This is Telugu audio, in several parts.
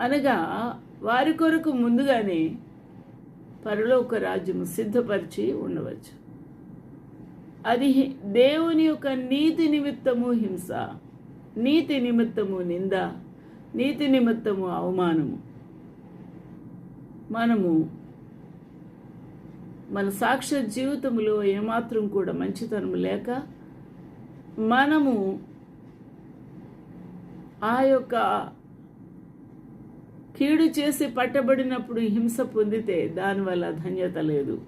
అనగా వారి కొరకు ముందుగానే పరలోక రాజ్యము సిద్ధపరిచి ఉండవచ్చు. అది దేవుని యొక్క నీతి నిమిత్తము హింస నీతి నిమిత్తము నింద నీతి నిమిత్తము అవమానము. మనము మన సాక్ష్య జీవితంలో ఏమాత్రం కూడా మంచితనం లేక మనము ఆ యొక్క కీడు చేసి పట్టబడినప్పుడు హింస పొందితే దానివల్ల ధన్యత లేదు.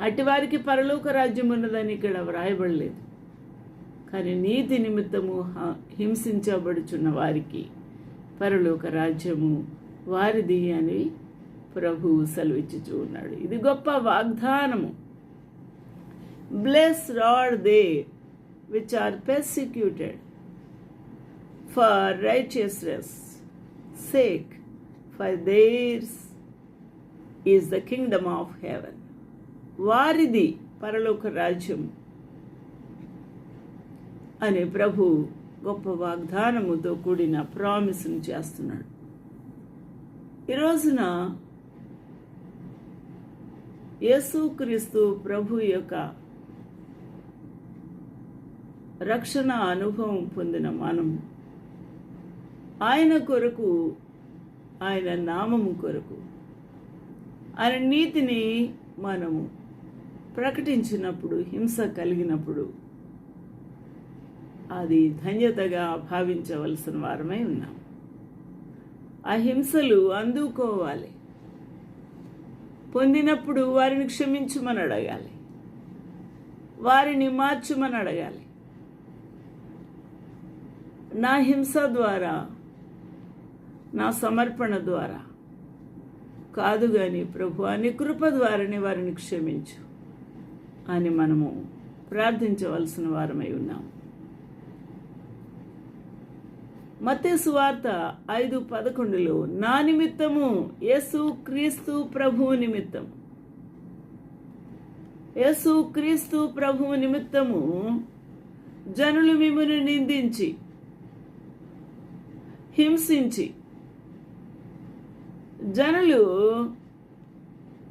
అటివారికి పరలోక రాజ్యం ఉన్నదని ఇక్కడ వ్రాయబడలేదు. కానీ నీతి నిమిత్తము హింసించబడుచున్న వారికి పరలోక రాజ్యము వారిది అని ప్రభువు సెలవిచ్చుచూ ఉన్నాడు. ఇది గొప్ప వాగ్దానము. Blessed are they which are persecuted for righteousness sake for theirs is the kingdom of heaven వారిది పరలోక రాజ్యం అనే ప్రభు గొప్ప వాగ్దానముతో కూడిన ప్రామిస్ను చేస్తున్నాడు. ఈరోజున యేసుక్రీస్తు ప్రభు యొక్క రక్షణ అనుభవం పొందిన మనం ఆయన కొరకు ఆయన నామము కొరకు ఆయన నీతిని మనము ప్రకటించినప్పుడు హింస కలిగినప్పుడు అది ధన్యతగా భావించవలసిన వారమై ఉన్నాం. ఆ హింసలు అందుకోవాలి. పొందినప్పుడు వారిని క్షమించమని అడగాలి. వారిని మార్చమని అడగాలి. నా హింస ద్వారా నా సమర్పణ ద్వారా. కాదు కానీ ప్రభు అని కృప ద్వారానే వారిని క్షమించు. అని మనము ప్రార్థించవలసిన వారమై ఉన్నాం. మతే సువార్త ఐదు పదకొండులో నా నిమిత్తము యేసు క్రీస్తు ప్రభువు నిమిత్తం యేసు క్రీస్తు ప్రభువు నిమిత్తము జనులు మిమ్మల్ని నిందించి హింసించి జనులు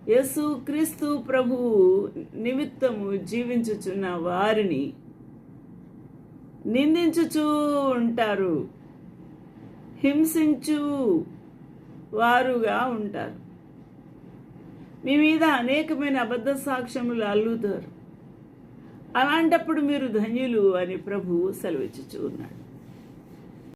యేసు క్రీస్తు ప్రభువు నిమిత్తము జీవించుచున్న వారిని నిందించుచూ ఉంటారు హింసించు వారుగా ఉంటారు. మీ మీద అనేకమైన అబద్ధ సాక్ష్యములు అల్లుతారు. అలాంటప్పుడు మీరు ధన్యులు అని ప్రభువు సెలవిచ్చుచూ ఉన్నాడు.